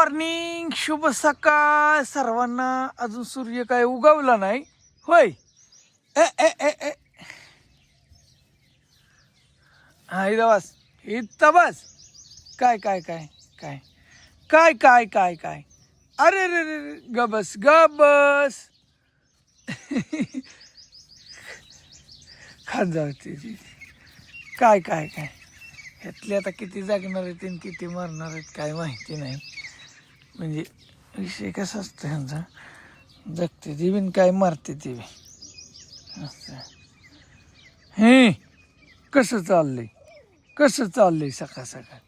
Morning शुभ सकाळ. सर्वांना अजून सूर्य काय उगवला नाही. होय. ए ए ए ए. हा इथं बस इथं बस. काय काय काय काय? काय काय काय काय? अरे रे रे गबस गबस. खात जाते ती. काय काय काय? ह्यातले आता किती जागणार आहेत आणि किती मरणार आहेत काय माहिती नाही. म्हणजे विषय कसा असतो ह्यांचा? जगते ती बिन काय मारते ती बी. असं. हे कसं चाललंय? कसं चाललंय सकाळ सकाळ?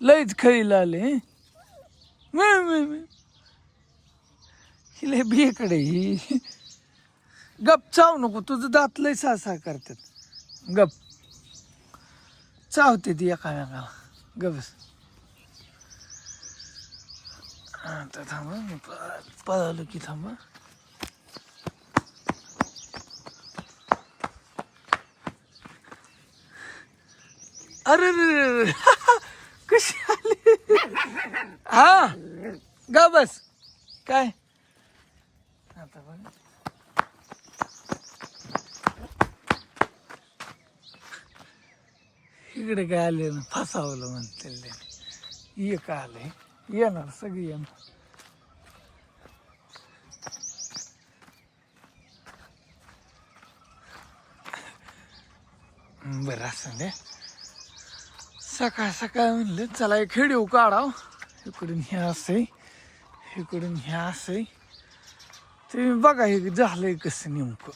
लयच खळीला आले हे? म्या, ही ही. गप चाव नको तुझं दात लय सासा करतात. गप. चावते ती एकामेकाला गप आता थांबा मी प- पळालो की थांबा. अरे रे रे कशी आली? हा? गा बस. काय? आता बघ. इकडे काय आले ना फसावलं म्हणते एक का आले येणार सगळी येणार. बरं असं दे. सकाळ सकाळ म्हणलं चला एक खेळीव काढाव. इकडून हे असंय इकडून हे असे. ते बघा हे झालंय कसं नेमकं.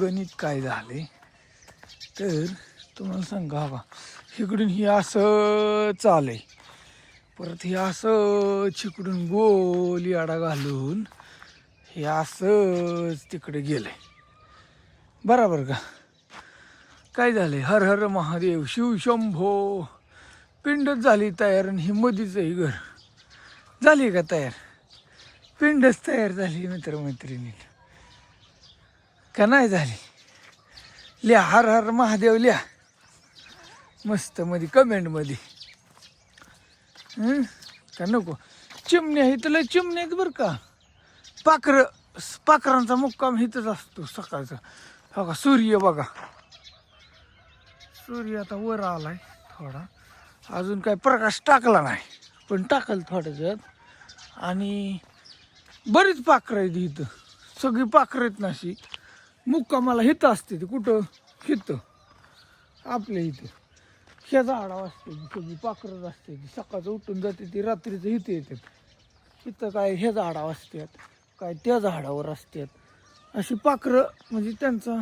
गणित काय झालंय. तर तुम्हाला सांगा बा इकडून हे असं चालय. परत हे असं चिकडून गोली आडा घालून हे असंच तिकडे गेलंय. बराबर का? काय झालंय? हर हर महादेव शिव शंभो. पिंडच झाली तयार आणि ही मधीच आहे घर. झाली का तयार? पिंडच तयार झाली मित्रमैत्रिणी. का नाही झाली? लिहा हर हर महादेव लिहा. मस्त मध्ये कमेंटमध्ये का नको? चिमण्या इथं लय चिमण्या आहेत बरं का. पाखरं पाखरांचा मुक्काम इथंच असतो सकाळचा. हो का सूर्य बघा. सूर्य आता वर आलाय थोडा. अजून काय प्रकाश टाकला नाही पण टाकल थोड्याच आणि बरीच पाखरं आहेत इथं. सगळी पाखरं आहेत ना अशी. मुक्कामाला हिथं असते ते कुठं? हिथं आपल्या इथं. ह्या झाडावर असते सगळी पाखरच असते सकाळचं उठून जाते ती रात्रीचं इथं येतात इथं काय ह्या झाडावर असतात काय त्या झाडावर असतात. अशी पाखरं म्हणजे त्यांचा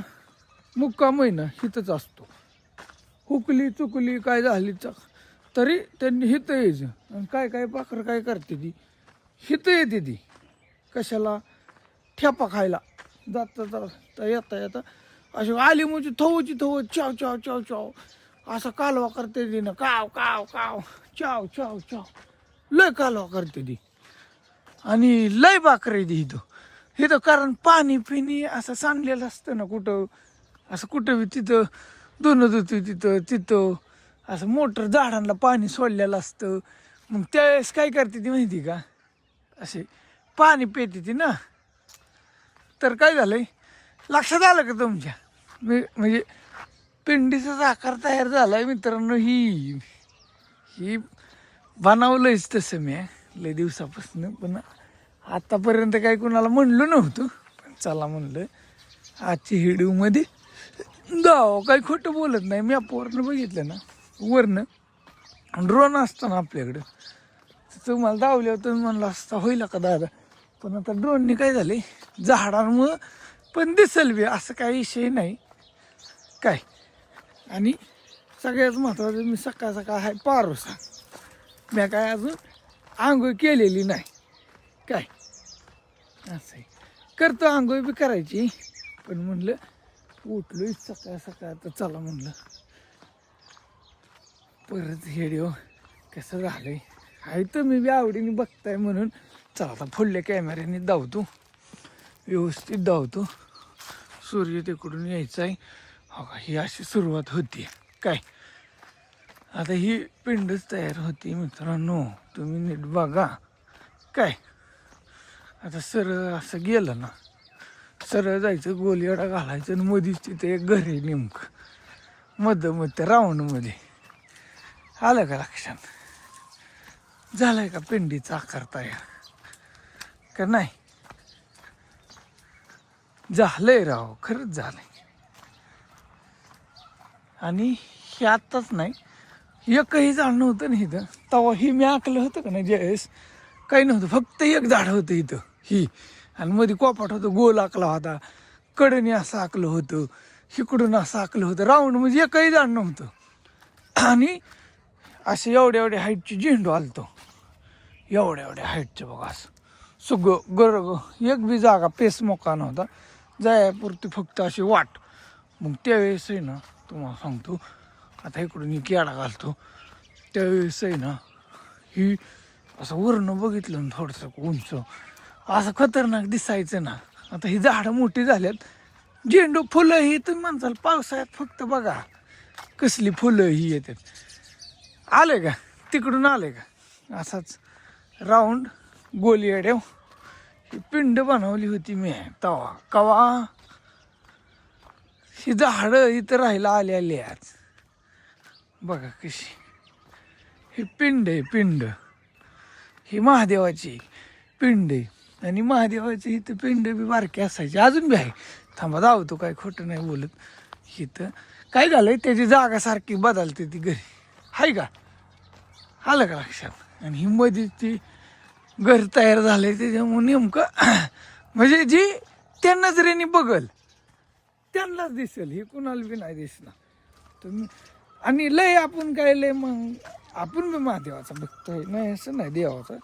मुक्काम महिना हिथंच असतो. हुकली चुकली काय झाली तरी त्यांनी हिथं यायचं आणि काय काय पाखरं काय करते ती? हिथं येते ती. कशाला? ठेपा खायला. जाता जाता येता येता अशी आली म्हणजे थवची थव चाव चाव चाव चाव. असं कालवा करते ती काव काव काव. चाव चाव चाव. लय कालवा करते ती. आणि लय बाकर ती इथं. इथं कारण पाणी पिणी असं सांडलेलं असतं ना कुठं. असं कुठं बी तिथं दोन धुतो तिथं तिथं. असं मोटर झाडांना पाणी सोडलेलं असतं. मग त्यावेळेस काय करते ती माहिती का? असे पाणी पिते ती ना. तर काय झालंय? लक्षात आलं का तुमच्या? मी म्हणजे पिंडीचाच आकार तयार झालाय मित्रांनो ही ही बनवलंयच तसं मी लय दिवसापासून पण आतापर्यंत काही कुणाला म्हणलो नव्हतं पण चला म्हणलं आजची हिडूमध्ये दाव काही खोटं बोलत नाही. मी वरनं बघितलं ना वरनं ड्रोन असतं ना आपल्याकडं. तर तुम्हाला दावल्यावर तुम्ही म्हणलं असता होईल का दादा? पण आता ड्रोनने काय झाले झाडांमुळं पण दिसेल बी असं काही विषय नाही. काय? आणि सगळ्यात महत्त्वाचं मी सकाळ सकाळ आहे पारोसा. मी काय अजून आंघोळ केलेली नाही. काय? असं आहे करतो आंघोळ बी करायची. पण म्हणलं उठलोय सकाळ सकाळ तर चला म्हणलं. परत हेडिओ हो, कसं झालंय? आहे तर मी बी आवडीने बघताय म्हणून. चला आता फुडल्या कॅमेऱ्याने धावतो. व्यवस्थित धावतो. सूर्य तिकडून यायचा आहे का ही अशी सुरुवात होती. काय? आता ही पिंडच तयार होती मित्रांनो. तुम्ही नीट बघा. काय? आता सरळ असं गेलं ना सरळ जायचं गोलीवडा घालायचं आणि मधीच तिथे एक घर आहे नेमकं. मध मग त्या राऊंडमध्ये. आलं का लक्षात? झालंय का पिंडीचा आकार तयार? का नाही? झालंय राव खरंच झालंय. आणि हे आत्ताच नाही एकही झाड नव्हतं ना इथं. तवाही ही मी आकलं होतं का नाही ज्यावेळेस काही नव्हतं फक्त एक झाड होतं इथं ही. आणि मध्ये कोपाट होतं गोल आकला होता कडणी असं आकलं होतं हिकडून असं आकलं होतं राऊंड म्हणजे एकही झाड नव्हतं. आणि असे एवढ्या एवढ्या हाईटची झेंडू आलतो. एवढ्या एवढ्या हाईटचं बघा असं. सुग गर एक बी जागा पेस मोका नव्हता. जायापुरती फक्त अशी वाट. मग त्यावेळेस आहे ना तुम्हाला सांगतो आता इकडून मी केडा घालतो. त्यावेळेस आहे ना ही असं वरणं बघितलं ना थोडंसं उंच. असं खतरनाक दिसायचं ना. आता ही झाडं मोठी झाल्यात. झेंडू फुलं ही तुम्ही म्हणसाल पावसाळ्यात फक्त बघा. कसली फुलं ही येतात. आले का? तिकडून आले का? असाच राऊंड गोली अडेव ही पिंड बनवली होती मी तवा. कवा? ही झाडं इथं राहायला आली आली आज. बघा कशी. ही पिंड आहे पिंड. ही महादेवाची पिंड आहे. आणि महादेवाची इथं पिंड बी बारकी असायची. अजून बी आहे. थांबा धावतो काय खोटं नाही बोलत. इथं काय झालंय? त्याची जागा सारखी बदलते ती घरी. आहे का? आलं का लक्षात? आणि ही मध्ये ती घर तयार झालंय. त्याच्यामुळे नेमकं म्हणजे जी त्या नजरेने बघल त्यांनाच दिसेल हे कुणाला बी नाही दिसणार. तुम्ही आणि लय आपण काय लय मग आपण बी महादेवाचा भक्त आहे. नाही असं नाही देवाचा.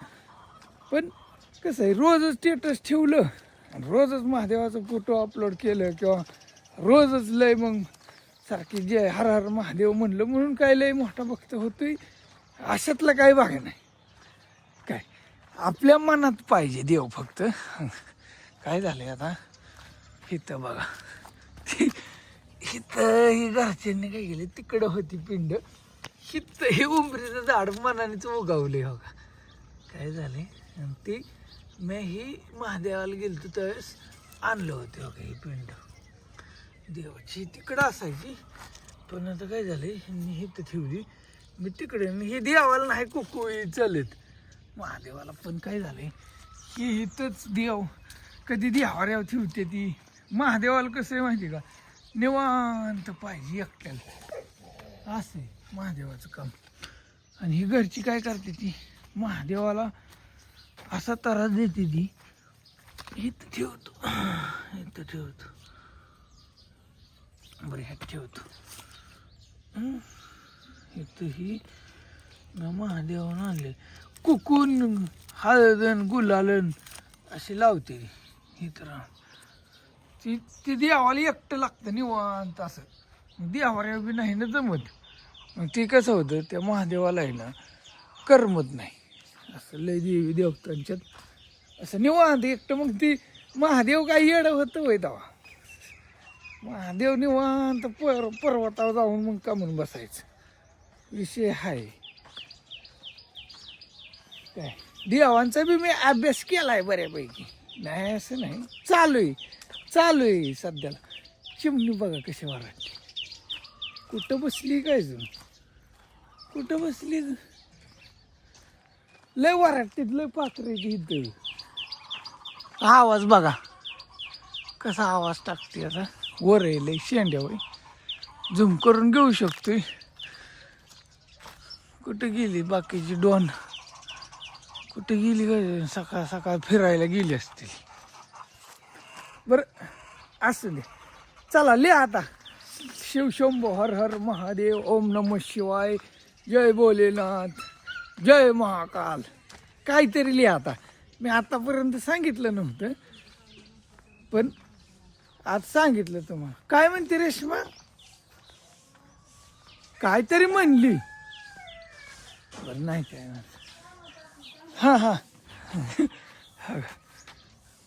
पण कसं आहे रोजच स्टेटस ठेवलं आणि रोजच महादेवाचा फोटो अपलोड केलं किंवा रोजच लय मग सारखी जे हर हर महादेव म्हणलं म्हणून काय लय मोठा भक्त होतोय अशातला काही भाग नाही. काय? आपल्या मनात पाहिजे देव फक्त. काय झालंय आता? इथं बघा. इथं ही घरच्यांनी काय केलं? तिकडं होती पिंड. हिथं हे उंबरीचं झाड मनानेच उगावले हो का? काय झाले आणि ते मी ही महादेवाला गेलतो त्यावेळेस आणलं होते हो का ही पिंड. देवाची तिकडं असायची. पण आता काय झालं मी हिथं ठेवली. मी तिकडे मी हे देवाला नाही कुकू चालत. महादेवाला पण काय झालंय? की इथंच देव कधी देवाऱ्यावर ठेवते ती. महादेवाला कसं आहे माहिती का? निवांत पाहिजे एकट्याला. असं आहे महादेवाचं काम. आणि ही घरची काय करते ती? महादेवाला असा त्रास देते ती. इथं ठेवतो. इथं ठेवतो. बरं ह्यात ठेवतो. इथं ही महादेवानं आणले. कुकून हळदन गुलालन असे लावते. ही तर ती ती देवाला एकटं लागतं निवांत असं. देवाऱ्या बी नाही ना जमत. मग ते कसं होतं त्या महादेवाला आहे ना करमत नाही. असं लय देवी देवतांच्यात असं निवांत एकटं. मग ती महादेव काय येडं होतं वय तेव्हा. महादेव निवांत पर पर्वतावर जाऊन मग का म्हणून बसायचं. विषय आहे काय? देवांचा बी मी अभ्यास केला आहे बऱ्यापैकी. नाही असं नाही. चालू आहे चालू आहे सध्याला. चिमणी बघा कशी वाटते कुठं बसली काय जण कुठं बसली? लय वराटते लय पात्रायची इथं. आवाज बघा. कसा आवाज टाकते आता? वर आहे लय शेंड्यावर झुम करून घेऊ शकतोय. कुठं गेली बाकीची डोन? कुठे गेली काय सकाळ सकाळ फिरायला गेली असतील. बरं असू दे. चला लिहा आता. शिवशंभो हर हर महादेव ओम नम शिवाय. जय भोलेनाथ. जय महाकाल. काहीतरी लिहा आता. मी आतापर्यंत सांगितलं नव्हतं पण आज सांगितलं तुम्हाला. काय म्हणते रेश्मा? काहीतरी म्हणली. बरं नाही काय हां हां.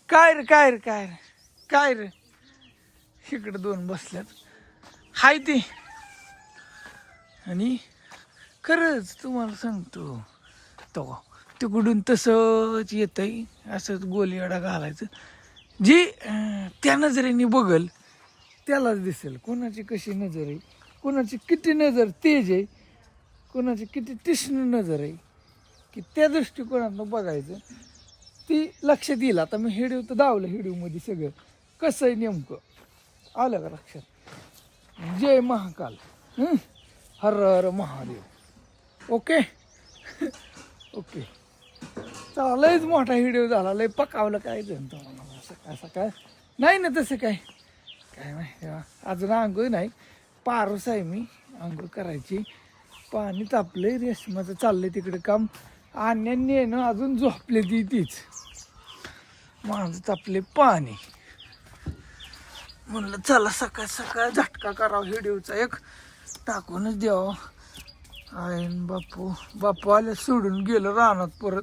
काय रे काय रे काय रे? काय रे? इकडे दोन बसल्यात. हाय ते. आणि खरंच तुम्हाला सांगतो तो तिकडून तसंच येतंय असंच गोलीवाडा घालायचं. जी त्या नजरेने बघल त्यालाच दिसेल. कोणाची कशी नजर आहे? कोणाची किती नजर तेज आहे? कोणाची किती तीक्ष्ण नजर आहे? की त्या दृष्टिकोनातून बघायचं. ती लक्षात येईल. आता मी हिडीव तर दावलं हिडीवमध्ये सगळं. कसं आहे नेमकं? आलं का लक्षात? जय महाकाल. हर हर महादेव. ओके? ओके. चला मोठा व्हिडिओ झाला लय पकावलं काय जण तुम्हाला असं असं काय नाही ना तसं काय? काय माहिती अजून आंघोळ नाही. पारूस आहे मी. आंघोळ करायची. पाणी तापले रेशमाचं चाललंय तिकडे काम. आणि आहे अजून झोपले ती तीच. माझं तापले पाणी. म्हणलं चला सकाळ सकाळ झटका करावा व्हिडिओचा एक टाकूनच द्यावं. आहे बापू बापू आले सोडून गेलं रानात परत.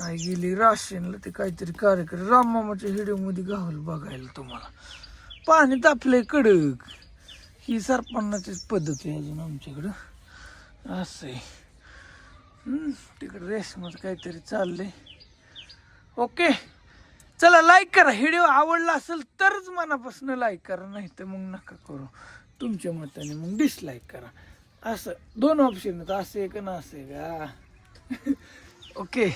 आई गेली राशीनला ते काहीतरी कार्यक्रम. राममामाच्या हिडिओमध्ये गावल बघायला तुम्हाला. पाणी तापलंय कडक. ही सरपणाचीच पद्धत आहे अजून आमच्याकडं. असं आहे. तिकडं रेशमाचं काहीतरी चाललंय. ओके. चला लाईक करा. व्हिडिओ आवडला असेल तरच मनापासून लाईक करा नाही तर मग नका करू. तुमच्या मताने मग डिसलाईक करा. असं दोन ऑप्शन आहेत. असं आहे का ना असं आहे का ओके